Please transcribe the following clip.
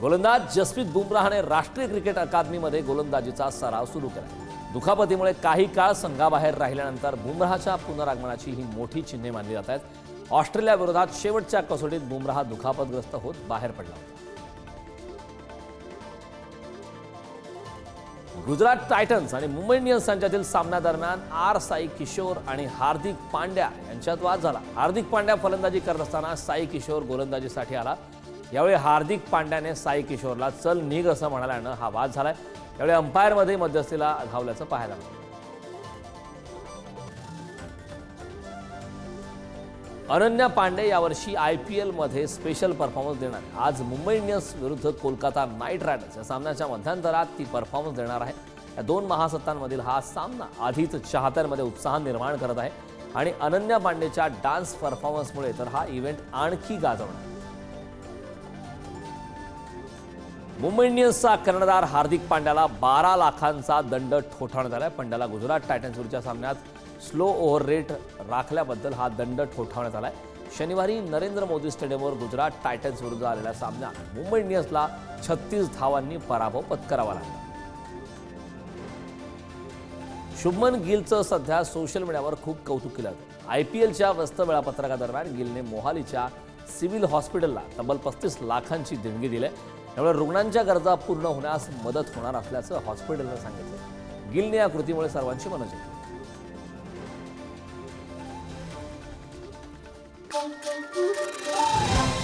गोलंदाज जसप्रीत बुमराहने राष्ट्रीय क्रिकेट अकादमीमध्ये गोलंदाजीचा सराव सुरू केला. दुखापतीमुळे काही काळ संघाबाहेर राहिल्यानंतर बुमराहच्या पुनरागमनाची ही मोठी चिन्हे मानली जात आहेत. ऑस्ट्रेलियाविरोधात शेवटच्या कसोटीत बुमराह दुखापतग्रस्त होत बाहेर पडला गुजरात टायटन्स आणि मुंबई इंडियन्स यांच्यातील सामन्यादरम्यान आर साई किशोर आणि हार्दिक पांड्या यांच्यात वाद झाला. हार्दिक पांड्या फलंदाजी करत असताना साई किशोर गोलंदाजीसाठी आला. यावेळी हार्दिक पांड्याने साई किशोरला चल निघ असं म्हणाल्यानं हा वाद झालाय. यावेळी अंपायरमध्ये मध्यस्थीला धावल्याचं पाहायला मिळालं अनन्या पांडे यावर्षी आय पी एलमध्ये स्पेशल परफॉर्मन्स देणार आज मुंबई इंडियन्स विरुद्ध कोलकाता नाईट रायडर्स या सामन्याच्या मध्यांतरात ती परफॉर्मन्स देणार आहे. या दोन महासत्तांमधील हा सामना आधीच चाहत्यांमध्ये उत्साह निर्माण करत आहे. आणि अनन्या पांडेच्या डान्स परफॉर्मन्समुळे तर हा इव्हेंट आणखी गाजवणार मुंबई इंडियन्सचा कर्णधार हार्दिक पांड्याला बारा लाखांचा दंड ठोठावण्यात आला पांड्याला गुजरात टायटन्स सामन्यात स्लो ओव्हर रेट राखल्याबद्दल हा दंड ठोठावण्यात आलाय. शनिवारी नरेंद्र मोदी स्टेडियमवर गुजरात टायटन्स विरुद्ध आलेल्या सामन्यात मुंबई इंडियन्सला छत्तीस धावांनी पराभव पत्करावा लागला. शुभमन गिलचं सध्या सोशल मीडियावर खूप कौतुक केलं जातं. आय पी एलच्या व्यस्त वेळापत्रकादरम्यान गिलने मोहालीच्या सिव्हिल हॉस्पिटलला तब्बल पस्तीस लाखांची देणगी दिली आहे. त्यामुळे रुग्णांच्या गरजा पूर्ण होण्यास मदत होणार असल्याचं हॉस्पिटलनं सांगितलं गिलने या कृतीमुळे सर्वांची मनं जिंकली Thank you.